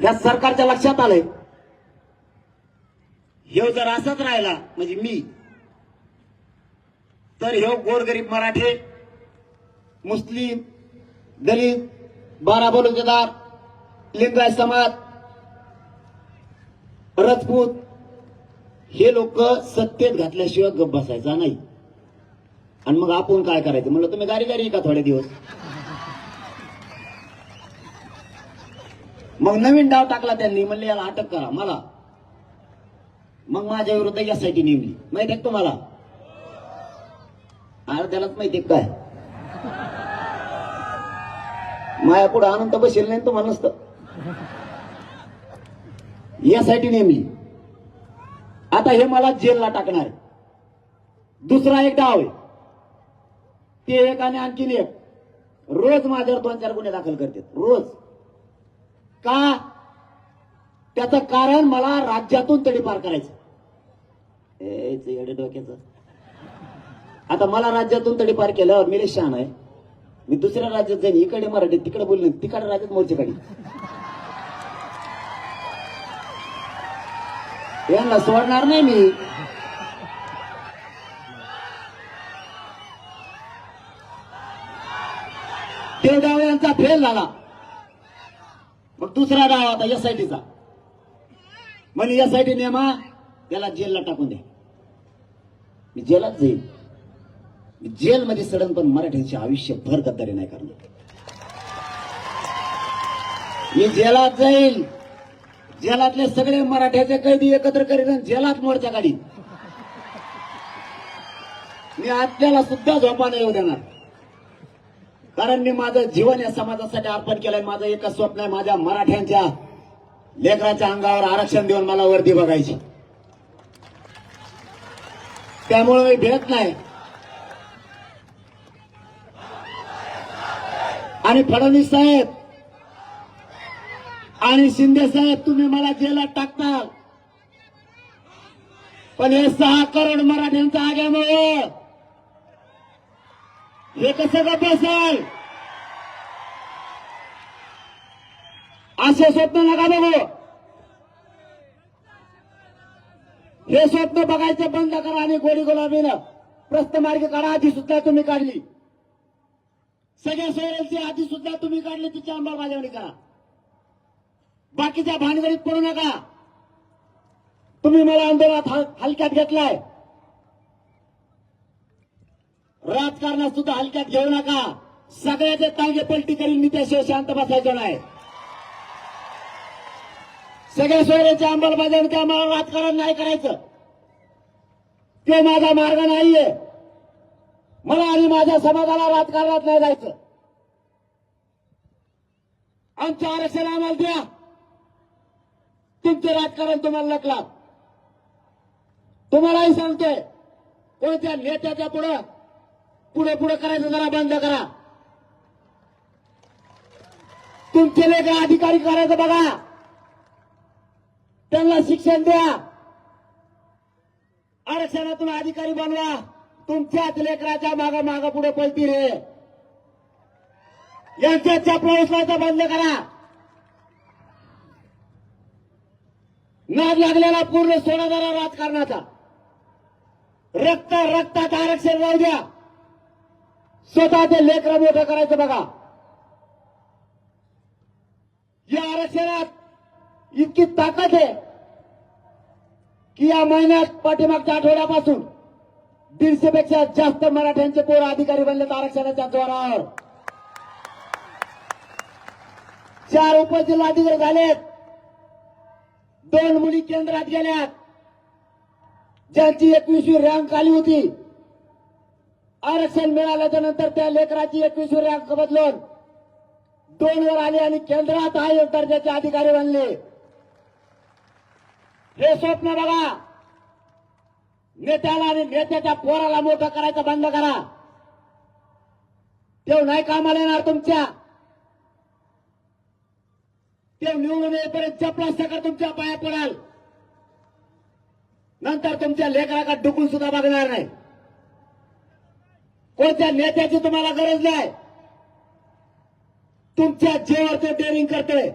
ह्या सरकारच्या लक्षात आलंय. हे जर असाच राहिला म्हणजे मी तर हे गोरगरीब मराठे मुस्लिम दलित बारा बलुतेदार लिंगायत समाज राजपूत हे लोक सत्तेत घातल्याशिवाय गप बसायचा नाही. आणि मग आपण काय करायचं? म्हणलं तुम्ही गारी गारी का थोडे दिवस. मग नवीन डाव टाकला त्यांनी म्हणले याला अटक करा मला. मग माझ्या विरुद्ध यासाठी नेमली. माहिती आहे तुम्हाला? अरे त्यालाच माहिती काय? माया पुढे अनंत बसेल नाही तुम्हाला नसतं. यासाठी नेमली. आता हे मला जेलला टाकणार आहे. दुसरा एक डाव आहे. ते एक आणि आणखीन एक. रोज माझ्यावर दोन चार गुन्हे दाखल करतात. रोज. का? त्याचं कारण मला राज्यातून तडीपार करायचं. ए, डोक्याचं. आता मला राज्यातून तडीपार केल्यावर मी लय शहाण आहे. मी दुसऱ्या राज्यात जाईन इकडे मराठी तिकडे बोलले तिकडे राज्यात मोर्चे काढी यांना सोडणार नाही मी. ते डाव यांचा फेल झाला. मग दुसरा डाव आता एसआयटीचा आय एसआयटी नेमा त्याला जेलला टाकून द्या. मी जेलात जाईल मी जेलमध्ये सडन पण मराठ्यांचे आयुष्यभर गद्दारी नाही करणार. मी जेलात जाईल जेलातले सगळे मराठ्याचे कैदी एकत्र करीन जेलात मोर्चा काढीन. मी आपल्याला सुद्धा झोपा नाही येऊ देणार. कारण मी माझं जीवन या समाजासाठी अर्पण केलंय. माझं एकच स्वप्न आहे माझ्या मराठ्यांच्या लेकराच्या अंगावर आरक्षण देऊन मला वर्दी बघायची. त्यामुळे मी भेट नाही. आणि फडणवीस साहेब आणि शिंदे साहेब तुम्ही मला जेलात टाकता. पण हे सहा करोड मराठ्यांचा आग्यामुळे हे कसं गप्प असेल असे स्वप्न नका बघू. हे स्वप्न बघायचं बंद करा आणि गोडी गुलाबीनं प्रस्त मार्ग काढा आधी सुद्धा तुम्ही काढली. सगळ्या सोयऱ्यांची आधी सुद्धा तुम्ही काढली तिची अंमलबजावणी करा. बाकीच्या भानगडीत पडू नका. तुम्ही मला आंदोलनात हलक्यात घेतलाय. राजकारणात सुद्धा हलक्यात घेऊ नका. सगळ्याचे तांगे पलटी करीन मी त्याशिवाय शांत बसायचो नाही. सगळ्या सोयऱ्याचे अंमलबजावणी त्या मला राजकारण नाही करायचं. ते माझा मार्ग नाहीये. मला आणि माझ्या समाजाला राजकारणात नाही जायचं. आमचं आरक्षण आम्हाला द्या. तुमचं राजकारण तुम्हाला नकला तुम्हालाही सांगतोय कोणत्या नेत्याच्या पुढं पुढे पुढे करायचं जरा बंद करा. तुमचे लेख अधिकारी करायचं बघा. त्यांना शिक्षण द्या. आरक्षणातून अधिकारी बनवा. तुमच्याच लेकराच्या माग मागा पुढे पळतील रे यांच्या चपला उचलायचा बंद करा. नाद लागलेला पूर्ण सोडा जरा राजकारणाचा. रक्त रक्तात आरक्षण राहू द्या. स्वतः ते लेकरं मोठं करायचं बघा. या आरक्षणात इतकी ताकद आहे की या महिन्यात पाठीमागच्या आठवड्यापासून दीडशे पेक्षा जास्त मराठ्यांचे पोर अधिकारी बनलेत आरक्षणाच्या जोरावर. चार उपजिल्हाधिकारी झालेत. दोन मुली केंद्रात गेल्यात. ज्यांची एकवीसवी रँक आली होती. आरक्षण मिळाल्याच्या नंतर त्या लेकराची एकवीसवी रँक बदलून दोन वर आले आणि केंद्रात हाय दर्जाचे अधिकारी बनले. हे स्वप्न बघा. नेत्याला आणि नेत्याच्या पोराला मोठं करायचं बंद करा. तेव्हा नाही कामाला येणार तुमच्या. ते निवडून येईपर्यंत चपला तुमच्या पाया पडाल. नंतर तुमच्या लेकराकडे डुकून सुद्धा बघणार नाही. कोणत्या नेत्याची तुम्हाला गरज नाही? तुमच्या जीवावर ते डेअरिंग करतोय.